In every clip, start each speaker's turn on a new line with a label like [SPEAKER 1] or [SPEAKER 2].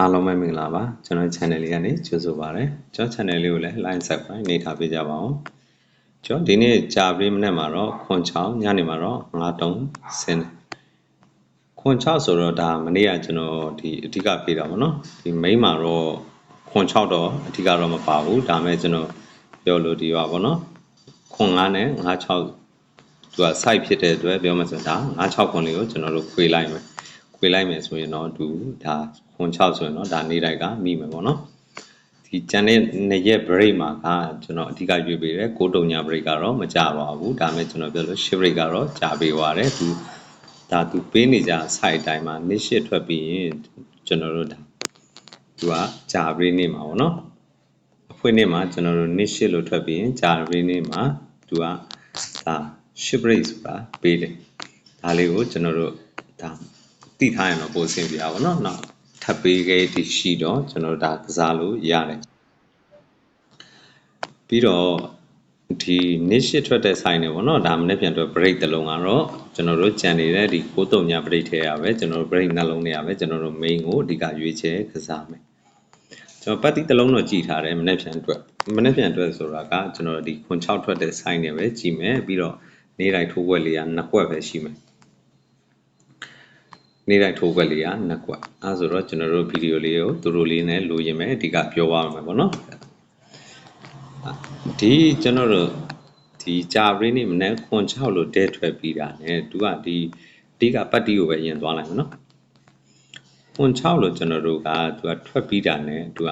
[SPEAKER 1] အားလုံးပဲမင်္ဂလာပါကျွန်တော် channel လေးကနေကြိုဆိုပါရစေကျွန်တော် channel လေးကိုလည်း like subscribe နေထားပေးကြပါဦးကျွန်တော်ဒီနေ့ကြာပြီးမနေ့မှာတော့ခွန်6ညနေမှာတော့9တုံးဆင်းတယ်ခွန်6ဆိုတော့ဒါမနေ့ကကျွန်တော်ဒီအဓိကပြေးတာပေါ့နော်ဒီ main မှာတော့ခွန်6တော့အဓိကတော့မပါဘူးဒါမဲ့ကျွန်တော်ပြောလို့ဒီပါပေါ့နော်ခွန်9နဲ့96သူက site ဖြစ်တဲ့အတွက်ပြောမှဆိုဒါ96ခွန်လေးကိုကျွန်တော်တို့ခွေလိုက်မယ် ခွေလိုက်မယ်ဆိုရင်တော့သူဒါခွန်6ဆိုရင်တော့ဒါနေတိုက်ကမိမယ်ပေါ့နော်ဒီကျန်တဲ့နှစ်ရက် break မှာကကျွန်တော်အဓိကရွေးပေးတယ်ကိုတုံညာ break ကတော့မကြပါဘူးဒါမဲ့ကျွန်တော်ပြောလို့ shift break ကတော့ကြာပေးပါတယ်သူဒါသူပေးနေကြ site အတိုင်းမှာ niche ထွက်ပြီးရင်ကျွန်တော်တို့ဒါသူကကြာ break နေမှာပေါ့နော်အဖွင့်နေ့မှာကျွန်တော်တို့ niche လို့ထွက်ပြီးရင်ကြာ break နေ့မှာသူကဒါ shift break ဆိုတာပေးတယ်ဒါလေးကိုကျွန်တော်တို့ဒါ သိထားရင်တော့ပိုအဆင်ပြေတာပေါ့နော်နောက်ထပ်ပေးခဲ့တိရှိတော့ကျွန်တော်ဒါကစားလို့ရတယ်ပြီးတော့ဒီနေ့ရှစ်ထွက်တဲ့ဆိုင်တွေပေါ့နော်ဒါမနေ့ပြန်တော့ break တစ်လုံးကတော့ကျွန်တော်တို့ကြံနေတဲ့ဒီကိုတုံညာ break ထဲရပဲကျွန်တော်တို့ break နှလုံးထဲရပဲကျွန်တော်တို့ main ကိုအဓိကရွေးချယ်ကစားမယ်ကျွန်တော်ပတ်တိတစ်လုံးတော့ကြည်ထားတယ်မနေ့ပြန်အတွက်မနေ့ပြန်အတွက်ဆိုတာကကျွန်တော်ဒီခွန်6ထွက်တဲ့ဆိုင်တွေပဲကြည်မယ်ပြီးတော့နေ့တိုင်းထိုးွက်လေးကနှစ်ွက်ပဲရှိမယ် နေ့တိုင်းထိုးခွက်လေးကနှစ်ခွက်အဲဆိုတော့ကျွန်တော်တို့ဗီဒီယိုလေးကိုသူတို့လေးနဲ့လိုရင်ပဲအဓိကပြောပါမယ်ပေါ့နော်ဒီကျွန်တော်တို့ဒီကြာပရင်းနေမနေ့ခွန်6လို့တဲထွက်ပြီးတာ ਨੇ သူကဒီအဓိကပတ်တီကိုပဲရင်သွားလိုက်မယ်နော်ခွန်6လို့ကျွန်တော်တို့ကသူကထွက်ပြီးတာ ਨੇ သူက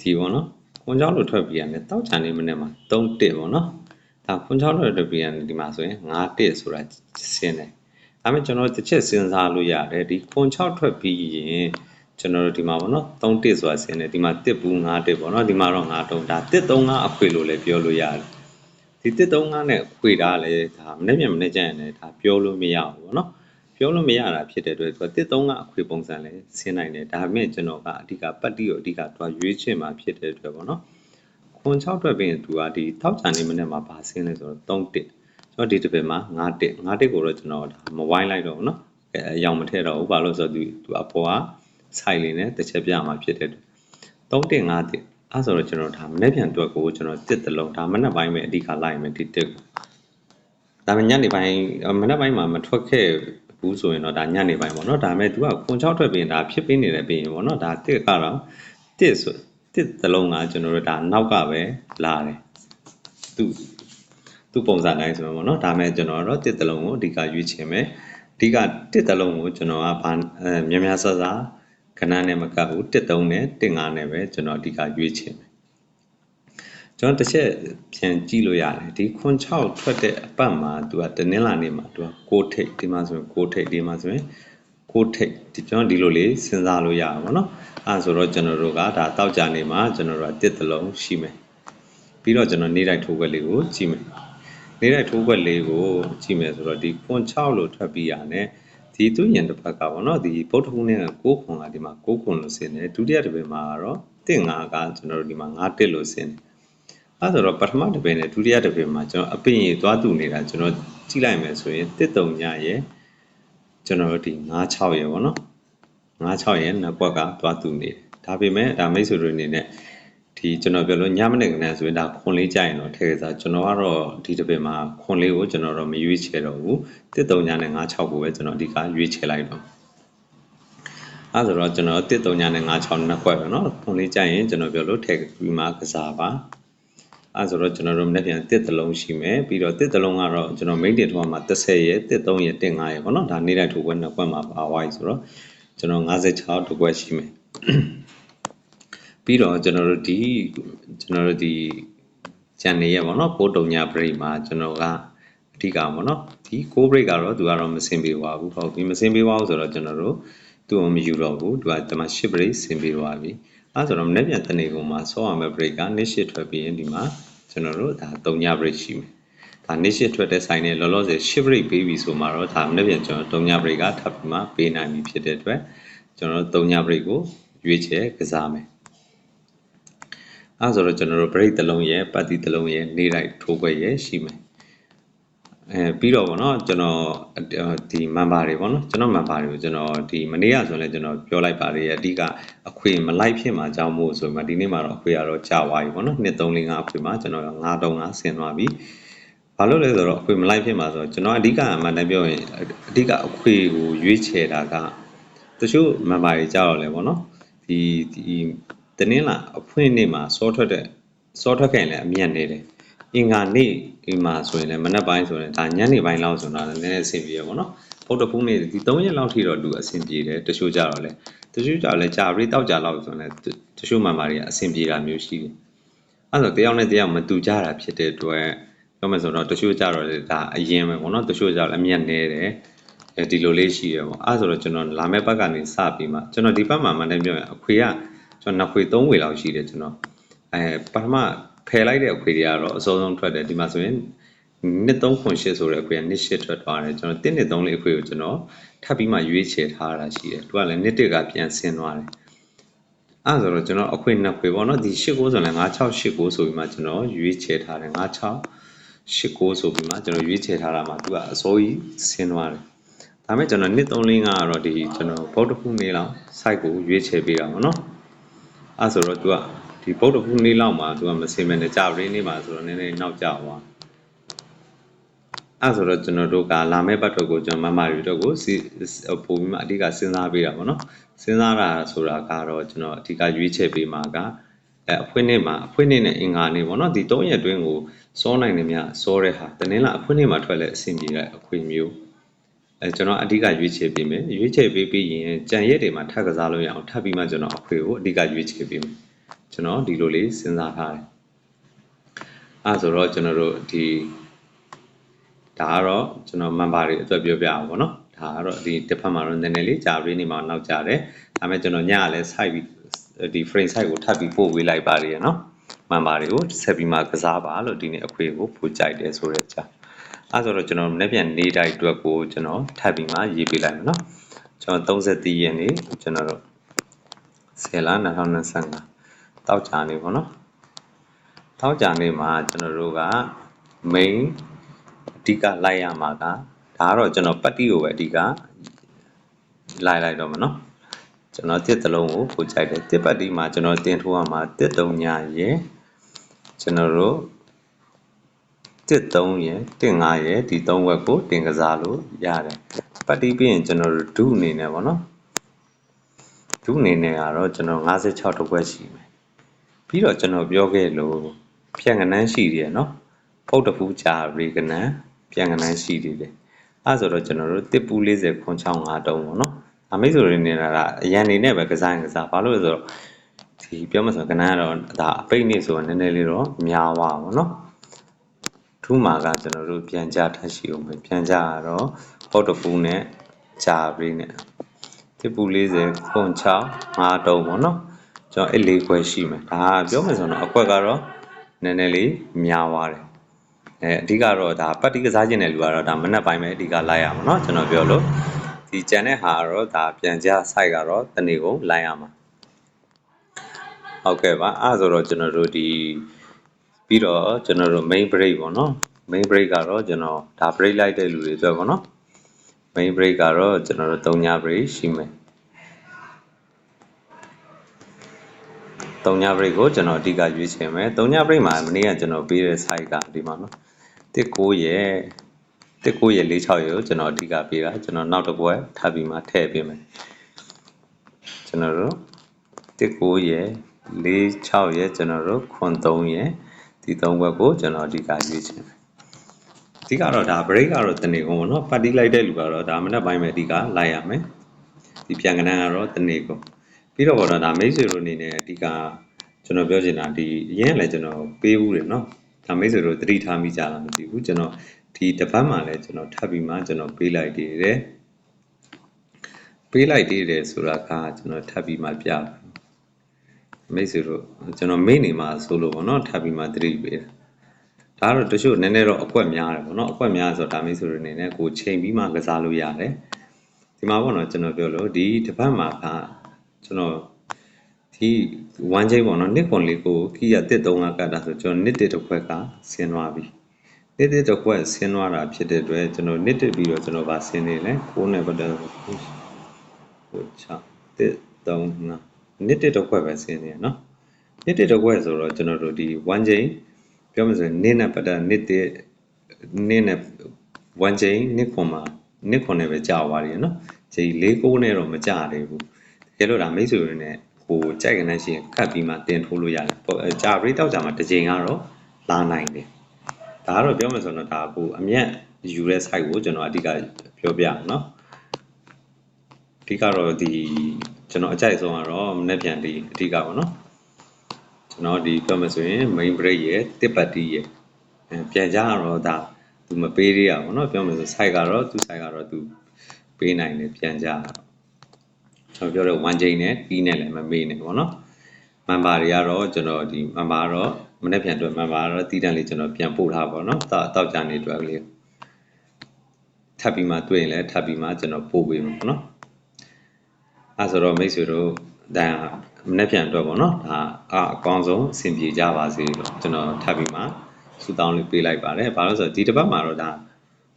[SPEAKER 1] ဒီပေါ့နော်ခွန်6လို့ထွက်ပြီးတာ ਨੇ တောက်ချန်နေမနေ့မှာ3တစ်ပေါ့နော်ဒါခွန်6လို့ထွက်ပြီးတာ ਨੇ ဒီမှာဆိုရင်5တစ်ဆိုတာဆင်းတယ် ဒါပေမဲ့ကျွန်တော်တစ်ချက်စဉ်းစားလို့ရတယ်ဒီခွန်6ထွက်ပြီးရင်ကျွန်တော်တို့ဒီမှာပေါ့နော်3တစ်ဆိုတာဆင်းတယ်ဒီမှာတစ်ဘူး5တစ်ပေါ့နော်ဒီမှာတော့5တုံးဒါတစ်3 5အခွေလို့လည်းပြောလို့ရတယ်ဒီတစ်3 5နဲ့အခွေတာလည်းဒါမနေ့ပြန်မနေ့ကျရင်လည်းဒါပြောလို့မရဘူးပေါ့နော်ပြောလို့မရတာဖြစ်တဲ့အတွက်သူကတစ်3 5အခွေပုံစံလည်းဆင်းနိုင်တယ်ဒါပေမဲ့ကျွန်တော်ကအဓိကပတ်တိကိုအဓိကတွားရွေးချင်မှာဖြစ်တဲ့အတွက်ပေါ့နော်ခွန်6ထွက်ပြီးရင်သူကဒီထောက်ချန်နေမနေ့မှာဗာဆင်းလဲဆိုတော့3တစ် တော့ဒီတစ်ပင်မှာ9တက်9တက်ကိုတော့ကျွန်တော်မဝိုင်းလိုက်တော့ဘူးเนาะအဲအယောင်မထည့်တော့ဘူးဘာလို့ဆိုတော့သူသူအပေါ်ကဆိုင်လေးနဲ့တစ်ချက်ပြမှာဖြစ်တဲ့3တက်5တက်အဲဆိုတော့ကျွန်တော်ဒါမနေ့ပြန်တွက်ကိုကျွန်တော်တစ်တလုံးဒါမနေ့ပိုင်းပဲအဓိကလိုက်မယ်ဒီတက်ကိုဒါမှညနေပိုင်းမနေ့ပိုင်းမှာမထွက်ခဲ့ဘူးဆိုရင်တော့ဒါညနေပိုင်းပေါ့နော်ဒါပေမဲ့ तू ကခွန်6ထွက်ပြီးရင်ဒါဖြစ်ပေးနေတယ်ပြီးရင်ပေါ့နော်ဒါတစ်ကတော့တစ်ဆိုတစ်တလုံးကကျွန်တော်တို့ဒါနောက်ကပဲလာတယ်သူ သူ့ပုံစံတိုင်းဆိုမှာပေါ့နော်ဒါမဲ့ကျွန်တော်တော့တစ်တလုံးကိုအဓိကရွေးချင်မယ်အဓိကတစ်တလုံးကိုကျွန်တော်ကဘာအဲများများဆဆခဏနဲ့မကဘူးတစ်သုံးနဲ့တစ်ငါးနဲ့ပဲကျွန်တော်အဓိကရွေးချင်မယ်ကျွန်တော်တစ်ချက်ပြန်ကြည့်လို့ရတယ်ဒီခွန်6ထွက်တဲ့အပတ်မှာသူကတနင်္လာနေ့မှာသူက6ထိပ်ဒီမှာဆိုရင်6ထိပ်ဒီမှာဆိုရင်6ထိပ်ဒီကျွန်တော်ဒီလိုလေးစဉ်းစားလို့ရအောင်ပေါ့နော်အဲဆိုတော့ကျွန်တော်တို့ကဒါတောက်ကြနေမှာကျွန်တော်တို့ကတစ်တလုံးရှိမယ်ပြီးတော့ကျွန်တော်နေ့တိုင်းထိုးခွက်လေးကိုကြည့်မယ် နေတဲ့ထိုးခွက်လေးကိုကြည့်မယ်ဆိုတော့ဒီခွန်6လို့ထွက်ပြီးရတယ်ဒီသူညံတစ်ဖက်ကပေါ့နော်ဒီဗုဒ္ဓဟူးနဲ့6ခွန်ကဒီမှာ6ခွန်လို့ဆင်းတယ်ဒုတိယတစ်ပင်မှာကတော့1 5ကကျွန်တော်တို့ဒီမှာ9တက်လို့ဆင်းတယ်အဲဆိုတော့ပထမတစ်ပင်နဲ့ဒုတိယတစ်ပင်မှာကျွန်တော်အပင်ရေသွားတူနေတာကျွန်တော်ကြည့်လိုက်မယ်ဆိုရင်တစ်တုံညရဲ့ကျွန်တော်တို့ဒီ9 6ရဲ့ပေါ့နော်9 6ရဲ့နောက်ကွက်ကသွားတူနေတယ်ဒါပေမဲ့ဒါမိတ်ဆွေတွေအနေနဲ့ ဒီကျွန်တော်ပြောလို့ညမနေ့ကနေ့ဆိုရင်ဒါခွန်လေးကြိုင်တော့ထည့်စားကျွန်တော်ကတော့ဒီတစ်ပင်မှာခွန်လေးကိုကျွန်တော်တော့မရွေးချယ်တော့ဘူးတစ်တုံညနဲ့96ကိုပဲကျွန်တော်အဓိကရွေးချယ်လိုက်တော့အဲဆိုတော့ကျွန်တော်တစ်တုံညနဲ့96နှစ်ခွက်ပဲเนาะခွန်လေးကြိုင်ရင်ကျွန်တော်ပြောလို့ထည့်ပြီးမှကစားပါအဲဆိုတော့ကျွန်တော်တို့မနေ့ပြန်တစ်တလုံးရှိမယ်ပြီးတော့တစ်တလုံးကတော့ကျွန်တော် main တင်ထောမှာ30ရဲ့တစ်3ရဲ့တစ်5ရဲ့ပေါ့เนาะဒါနေ့တိုင်းထိုးခွက်နှစ်ခွက်မှာပါဝိုင်းဆိုတော့ကျွန်တော်56တစ်ခွက်ရှိမယ် ပြီးတော့ကျွန်တော်တို့ဒီကျွန်တော်တို့ဒီ channel ရဲ့ပေါ့နော်ပိုးတုံညာ break မှာကျွန်တော်ကအဓိကပေါ့နော်ဒီ co break ကတော့သူကတော့မစင်ပေးပါဘူးဟုတ်ပြီမစင်ပေးပါဘူးဆိုတော့ကျွန်တော်တို့သူ့ကိုမယူတော့ဘူးသူကဒီမှာ shift break စင်ပေးသွားပြီအဲဆိုတော့မနေ့ပြန်တနေ့ကုန်မှာဆောရမယ့် break ကနေ့ရှိထွက်ပြီးရင်ဒီမှာကျွန်တော်တို့ဒါတုံညာ break ရှိမယ်ဒါနေ့ရှိထွက်တဲ့ဆိုင်နဲ့လောလောဆယ် shift break ပေးပြီဆိုမှတော့ဒါမနေ့ပြန်ကျွန်တော်တုံညာ break ကထပ်ပြီးမှပေးနိုင်ပြီဖြစ်တဲ့အတွက်ကျွန်တော်တို့တုံညာ break ကိုရွေးချယ်ကစားမယ် အဲဆိုတော့ကျွန်တော်တို့ break တစ်လုံးရဲ့ပတ်တိတစ်လုံးရဲ့နေလိုက်ထိုးခွက်ရဲ့ရှိမယ်အဲပြီးတော့ဗောနော်ကျွန်တော်ဒီ member တွေဗောနော်ကျွန်တော် member တွေကိုကျွန်တော်ဒီမနေ့ကဆိုရင်လည်းကျွန်တော်ပြောလိုက်ပါတယ်အဓိကအခွေမလိုက်ဖြစ်မှာကြောင်းမို့ဆိုမှဒီနေ့မှာတော့အခွေကတော့ကြာသွားပြီဗောနော်2 3 4 5အခွေမှာကျွန်တော်9တုံး9ဆင်သွားပြီဘာလို့လဲဆိုတော့အခွေမလိုက်ဖြစ်မှာဆိုတော့ကျွန်တော်အဓိကအမှန်တမ်းပြောရင်အဓိကအခွေကိုရွေးချယ်တာကတချို့ member တွေကြောက်တော့လဲဗောနော်ဒီဒီ တင်းလာအဖွင့်နေ့မှာစောထွက်တဲ့စောထွက်ခိုင်လည်းအမြတ်နေတယ်အင်္ဂါနေ့ဒီမှာဆိုရင်လည်းမနက်ပိုင်းဆိုရင်ဒါညနေပိုင်းလောက်ဆိုတော့လည်းနည်းနည်းအဆင်ပြေရပါတော့။ဗုဒ္ဓဖူးနေ့ဒီ3ရက်လောက်ထိတော့လူအဆင်ပြေတယ်တချို့ကြတော့လေတချို့ကြတော့လည်းကြာပြီးတောက်ကြလောက်ဆိုရင်လည်းတချို့မှန်မာတွေကအဆင်ပြေတာမျိုးရှိတယ်။အဲ့တော့တယောက်နဲ့တယောက်မတူကြတာဖြစ်တဲ့အတွက်ပြောမယ်ဆိုတော့တချို့ကြတော့လေဒါအရင်ပဲပေါ့နော်တချို့ကြတော့အမျက်နေတယ်အဲဒီလိုလေးရှိတယ်ပေါ့အဲ့ဆိုတော့ကျွန်တော်လာမယ့်ဘက်ကနေစပြီးမှကျွန်တော်ဒီဘက်မှာမှလည်းပြောရင်အခွေက ကျွန်တော်နှစ်ခွေသုံးခွေလောက်ရှိတယ်ကျွန်တော်အဲပထမဖယ်လိုက်တဲ့အခွေတွေကတော့အစောဆုံးထွက်တယ်ဒီမှာဆိုရင်နှစ်3.8ဆိုတဲ့အခွေကနှစ်8ထွက်သွားတယ်ကျွန်တော်1နှစ်3လေးအခွေကိုကျွန်တော်ထပ်ပြီးမှရွေးချယ်ထားတာရှိတယ်သူကလည်းနှစ်တစ်ကပြန်ဆင်းသွားတယ်အဲ့ဆိုတော့ကျွန်တော်အခွေနှစ်ခွေပေါ့နော်ဒီ8ကိုဆိုရင်96 89ဆိုပြီးမှကျွန်တော်ရွေးချယ်ထားတယ်96 89ဆိုပြီးမှကျွန်တော်ရွေးချယ်ထားတာမှာသူကအစိုးကြီးဆင်းသွားတယ်ဒါမဲ့ကျွန်တော်နှစ်345ကတော့ဒီကျွန်တော်ဗုဒ္ဓဖူးနေ့လောက် site ကိုရွေးချယ်ပေးတာပေါ့နော် အဲ့ဆိုတော့သူကဒီဗုဒ္ဓဖူးနေ့လောက်မှာသူကမစင်မနဲ့ကြာပရင်းနေ့မှာဆိုတော့နည်းနည်းနောက်ကျသွားအဲ့ဆိုတော့ကျွန်တော်တို့ကလာမယ့်ဘတ်တော့ကိုကျွန်တော်မမတွေတော့ကိုစီပို့ပြီးမှအဓိကစဉ်းစားပေးတာပေါ့နော်စဉ်းစားတာဆိုတာကတော့ကျွန်တော်အဓိကရွေးချယ်ပေးမှာကအဲအဖွင့်နေ့မှာအဖွင့်နေ့နဲ့အင်္ဂါနေ့ပေါ့နော်ဒီ၃ရက်တွင်းကိုစောနိုင်နေမြစောတဲ့ဟာတနင်္လာအဖွင့်နေ့မှာထွက်လဲအဆင်ပြေတဲ့အခွင့်မျိုး အဲကျွန်တော်အဓိကရွေးချယ်ပေးမယ်ရွေးချယ်ပေးပြီးရင်ကြံရက်တွေမှာထပ်ကစားလို့ရအောင်ထပ်ပြီးမှကျွန်တော်အခွေကိုအဓိကရွေးချယ်ပေးမယ်ကျွန်တော်ဒီလိုလေးစဉ်းစားထားတယ်အဲဆိုတော့ကျွန်တော်တို့ဒီဒါကတော့ကျွန်တော် member တွေအတွက်ပြောပြအောင်ပေါ့နော်ဒါကတော့ဒီတစ်ဖက်မှာတော့နည်းနည်းလေးကြာပြီးနေမှနောက်ကြတယ်ဒါပေမဲ့ကျွန်တော်ညကလည်း site ပြီးဒီ frame site ကိုထပ်ပြီးပို့ပေးလိုက်ပါရယ်နော် member တွေကိုဆက်ပြီးမှကစားပါလို့ဒီနေ့အခွေကိုပို့ကြိုက်တယ်ဆိုတဲ့အကြောင်း အဲဆိုတော့ကျွန်တော်နေ့ပြန်နေတိုင်းအတွက်ကိုကျွန်တော်ထပ်ပြီးမှရေးပေးလိုက်မယ်နော်ကျွန်တော်33ရက်နေ့ကျွန်တော်တို့10လ2025တောက်ကြနေပေါ့နော်တောက်ကြနေမှာကျွန်တော်တို့က main အဓိကလိုက်ရမှာကဒါကတော့ကျွန်တော်ပတ်တီကိုပဲအဓိကလိုက်လိုက်တော့မှာနော်ကျွန်တော်တစ်တလုံးကိုပို့ကြိုက်တယ်တစ်ပတ်တီမှာကျွန်တော်တင်ထိုးရမှာတစ်တုံညာရယ်ကျွန်တော်တို့ တစ်3ရယ်တစ်5ရယ်ဒီ3ဝက်ကိုတင်ကစားလို့ရတယ်ပတ်တီပြီးရင်ကျွန်တော်တို့ဒုအနေနဲ့ပေါ့နော်ဒုအနေနဲ့ကတော့ကျွန်တော်56တဝက်ရှိမယ်ပြီးတော့ကျွန်တော်ပြောခဲ့လို့ဖြန့်ကနန်းရှိတယ်နော်ဖုတ်တဖူးကြာရေကနန်းပြန်ကနန်းရှိသေးတယ်အဲဆိုတော့ကျွန်တော်တို့တစ်ပူး40ခွန်65တုံးပေါ့နော်အမိတ်ဆိုရနေတာကအရန်နေနဲ့ပဲကစားရင်ကစားဘာလို့လဲဆိုတော့ဒီပြောမှဆိုကနန်းကတော့ဒါအပိတ်နေဆိုတော့နည်းနည်းလေးတော့များသွားပါနော် ထူးမှာကကျွန်တော်တို့ပြန်ကြထပ်ရှိအောင်ပဲပြန်ကြကတော့ဟော့တပူးနဲ့ဂျာဘရီနဲ့တစ်ပူး40ခွန်6 5တုံးပေါ့နော်ကျွန်တော်အဲ့လေးခွဲရှိမယ်ဒါကပြောမှဆိုတော့အကွက်ကတော့နည်းနည်းလေးများသွားတယ်အဲအဓိကတော့ဒါပတ်တီကစားခြင်းတဲ့လူကတော့ဒါမနက်ပိုင်းပဲအဓိကလိုက်ရမှာเนาะကျွန်တော်ပြောလို့ဒီကြံတဲ့ဟာကတော့ဒါပြန်ကြ site ကတော့တနေ့ကုန်လိုက်ရမှာဟုတ်ကဲ့ပါအဲဆိုတော့ကျွန်တော်တို့ဒီ ပြီးတော့ကျွန်တော်တို့ main break ပေါ့နော် main break ကတော့ကျွန်တော်ဒါ break လိုက်တဲ့လူတွေအတွက်ပေါ့နော် main break ကတော့ကျွန်တော်တို့3ည break ရှိမယ်3ည break ကိုကျွန်တော်အဓိကရွေးချယ်မယ်3ည break မှာမနေ့ကကျွန်တော်ပေးတဲ့ site ကဒီမှာနော်19ရဲ့19ရဲ့46ရဲ့ကိုကျွန်တော်အဓိကပေးတာကျွန်တော်နောက်တစ်ပွဲထပ်ပြီးမှထည့်ပေးမယ်ကျွန်တော်တို့19ရဲ့46ရဲ့ကျွန်တော်တို့ခွန်3ရဲ့ ဒီ3ဘက်ကိုကျွန်တော်အဓိကရွေးချင်တယ်အဓိကတော့ဒါ break ကတော့တနေ့ကုန်ပေါ့နော်ပတ်တီးလိုက်တဲ့လူကတော့ဒါမနေ့ပိုင်းပဲအဓိကလိုက်ရမယ်ဒီပြန်ကနန်းကတော့တနေ့ကုန်ပြီးတော့တော့ဒါမိတ်ဆွေတို့အနေနဲ့အဓိကကျွန်တော်ပြောချင်တာဒီအရင်ကလည်းကျွန်တော်ပေးဘူးတယ်နော်ဒါမိတ်ဆွေတို့သတိထားမိကြလားမသိဘူးကျွန်တော်ဒီတစ်ပတ်မှလည်းကျွန်တော်ထပ်ပြီးမှကျွန်တော်ပေးလိုက်သေးတယ်ပေးလိုက်သေးတယ်ဆိုတာကကျွန်တော်ထပ်ပြီးမှပြ မိတ်ဆွေတို့ကျွန်တော်မိနေမှာဆိုလို့ပေါ့နော်ထပ်ပြီးမှသတိပေးတာဒါတော့တချို့နည်းနည်းတော့အကွက်များတယ်ပေါ့နော်အကွက်များဆိုတော့ဒါမိတ်ဆွေတို့အနေနဲ့ကိုချိန်ပြီးမှကစားလို့ရတယ်ဒီမှာပေါ့နော်ကျွန်တော်ပြောလို့ဒီတစ်ပတ်မှာကကျွန်တော်ဒီဝမ်းချိန်ပေါ့နော်နှစ်ခွန်လေးကိုခီးရတစ်သုံးကကတ်တာဆိုကျွန်တော်နှစ်တစ်တစ်ခွက်ကဆင်းသွားပြီနှစ်တစ်တော့ကွက်ဆင်းသွားတာဖြစ်တဲ့အတွက်ကျွန်တော်နှစ်တစ်ပြီးတော့ကျွန်တော်ဗာဆင်းနေလဲ6နဲ့ပတ်သက်ဟို6တစ်3 5 နှစ်တစ်တော့ခွဲပဲဆင်းနေရနော်နှစ်တစ်တော့ခွဲဆိုတော့ကျွန်တော်တို့ဒီ1ချိန်ပြောမှဆိုရင်နှစ်နဲ့ပတ်သက်နှစ်တစ်နှစ်နဲ့1ချိန်နှစ်ခွန်မှာနှစ်ခွန်နဲ့ပဲကြာသွားတယ်နော်ချိန်၄ကိုးနဲ့တော့မကြာသေးဘူးတကယ်လို့ဒါမိတ်ဆွေတွေနဲ့ဟိုကြိုက်ကနေရှင်ကတ်ပြီးမှတင်ထိုးလို့ရတယ်ကြာပရိတောက်ကြာမှာတစ်ချိန်ကတော့လာနိုင်တယ်ဒါကတော့ပြောမှဆိုတော့ဒါကိုအမြတ်ယူတဲ့ site ကိုကျွန်တော်အဓိကပြောပြအောင်နော်အဓိကတော့ဒီ ကျွန်တော်အကြိုက်ဆုံးကတော့မနေ့ပြန်ဒီအဓိကပေါ့နော်ကျွန်တော်ဒီပြောမယ်ဆိုရင် main break ရဲ့တစ်ပတ်တီးရဲ့ပြန်ကြတော့ဒါသူမပေးသေးရပါဘောနော်ပြောမယ်ဆို site ကတော့သူ site ကတော့သူပေးနိုင်တယ်ပြန်ကြတော့ကျွန်တော်ပြောတဲ့ one chain နဲ့ key နဲ့လည်းမမေးနဲ့ပေါ့နော် member တွေကတော့ကျွန်တော်ဒီ member တော့မနေ့ပြန်အတွက် member တော့တည်တံ့လေးကျွန်တော်ပြန်ပို့ထားပါဘောနော်တောက်ကြနေအတွက်လေးထပ်ပြီးမှတွေ့ရင်လည်းထပ်ပြီးမှကျွန်တော်ပို့ပေးမှာပေါ့နော် အဲဆိုတော့မိတ်ဆွေတို့ဒါမနေ့ပြန်အတွက်ပေါ့နော်ဒါအအကောင်းဆုံးအဆင်ပြေကြပါစေလို့ကျွန်တော်ထပ်ပြီးမှစူတောင်းလေးပေးလိုက်ပါတယ်ဘာလို့လဲဆိုတော့ဒီတစ်ပတ်မှာတော့ဒါ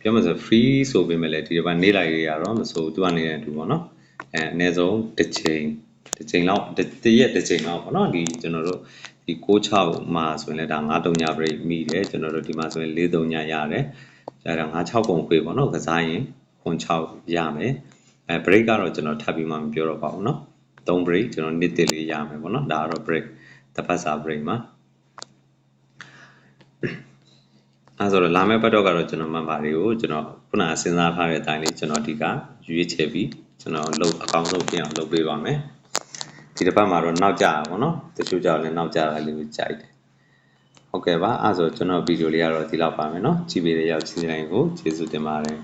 [SPEAKER 1] ပြောမှဆို free ဆိုပေမဲ့လည်းဒီတစ်ပတ်နေ့လိုက်ရတော့မဆိုသူကနေတူပေါ့နော်အဲအနည်းဆုံးတစ်ချိန်တစ်ချိန်လောက်တရက်တစ်ချိန်လောက်ပေါ့နော်ဒီကျွန်တော်တို့ဒီ6-6မှာဆိုရင်လည်းဒါ9-3ည break မိတယ်ကျွန်တော်တို့ဒီမှာဆိုရင်4-3ညရတယ်အဲဒါ9-6ပုံခွေပေါ့နော်ကစားရင်ခွန်6ရမယ် အဲ break ကတော့ကျွန်တော်ထပ်ပြီးမှမပြောတော့ပါဘူးเนาะ3 break ကျွန်တော်နေ့တစ်လေးရမယ်ပေါ့နော်ဒါကတော့ break တစ်ပတ်စာ break မှာအဲဆိုတော့လာမယ့်ပတ်တော့ကတော့ကျွန်တော် member တွေကိုကျွန်တော်ခုနစဉ်းစားထားတဲ့အတိုင်းလေးကျွန်တော်ဒီကရွေးချယ်ပြီးကျွန်တော်လုပ်အကောင်းဆုံးပြင်အောင်လုပ်ပေးပါမယ်ဒီတစ်ပတ်မှာတော့နောက်ကျတာပေါ့နော်တချို့ကြောင့်လည်းနောက်ကျတာလေးကိုကြိုက်တယ်ဟုတ်ကဲ့ပါအဲဆိုကျွန်တော်ဗီဒီယိုလေးကတော့ဒီလောက်ပါမယ်เนาะကြည့်ပေးတဲ့ရောက်ချင်းတိုင်းကိုကျေးဇူးတင်ပါတယ်